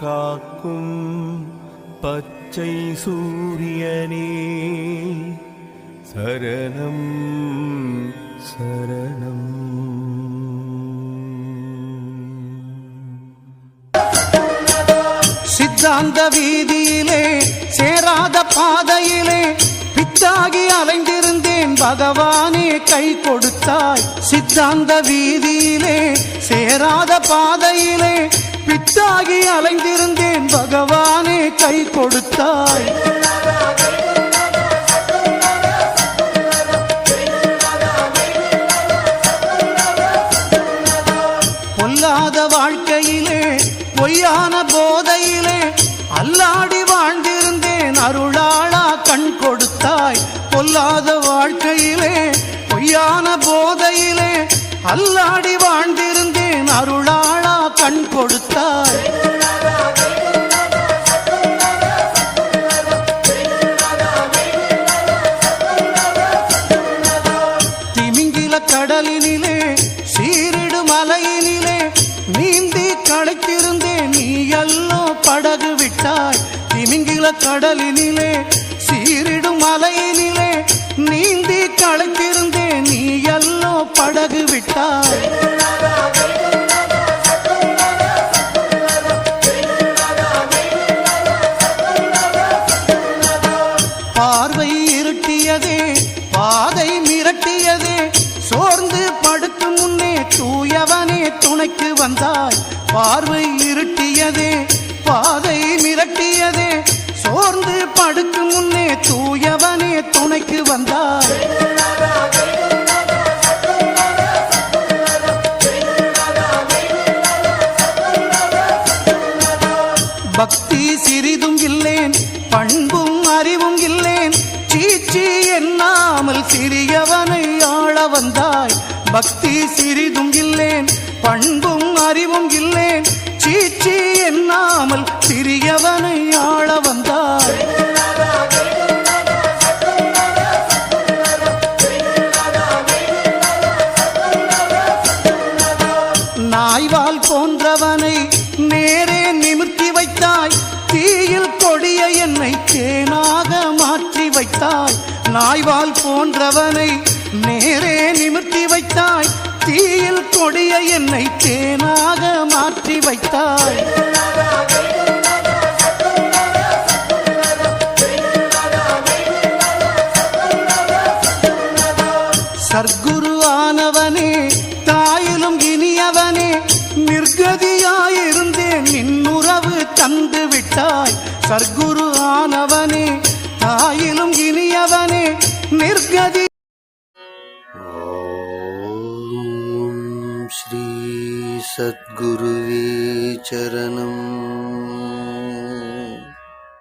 காக்கும் பச்சை சூரியனே. சரணம் சரணம். சித்தாந்த வீதியிலே சேராத பாதையிலே பித்தாகி அலைந்திருந்தேன். பகவானே கை கொடுத்தாய். சித்தாந்த வீதியிலே சேராத பாதையிலே பிச்சாகி அலைந்திருந்தேன். பகவானே கை கொடுத்தாய். பொல்லாத வாழ்க்கையிலே பொய்யான போதையிலே அல்லாடி வாழ்ந்திருந்தேன். அருளாளா கண் கொடுத்தாய். பொல்லாத வாழ்க்கையிலே பொய்யான போதையிலே அல்லாடி வாழ்ந்திருந்தேன். அருளாளா கண் கொடுத்தாய் திமிங்கில கடலினிலே சீரிடு மலையினிலே நீந்தி களைத்திருந்தே நீ எல்லோ படகு விட்டாய் திமிங்கில கடலினிலே சீரிடு தூயவனே வந்தாய் பார்வை இருட்டியதே பாதை மிரட்டியதே சோர்ந்து படுக்கு முன்னே தூயவனே துணைக்கு வந்தாய். பக்தி சிறிதும் இல்லேன் பண்பும் அறிவும் இல்லேன் சீச்சி எண்ணாமல் சிறியவனை ஆள வந்தாய். பக்தி சிறிதும் இல்லேன் பண்பும் அறிவும் இல்லேன். சீச்சி எண்ணாமல் சிறியவனை ஆள வந்தாய். நாய்வால் போன்றவனை நேரே நிமிர்த்தி வைத்தாய். தீயில் கொடிய என்னை தேனாக மாற்றி வைத்தாய். நாய்வால் போன்றவனை நேரே நிமிர்த்தி வைத்தாய். தீயில் கொடிய என்னை தேனாக மாற்றி வைத்தாய். சர்க்குரு ஆனவனே தாயிலும் இனியவனே நிர்கதியாயிருந்தேன் நின்னுறவு தந்து விட்டாய் சர்க்குரு ஆனவனே தாயில் श्रीसद्गुरुवे चरणम्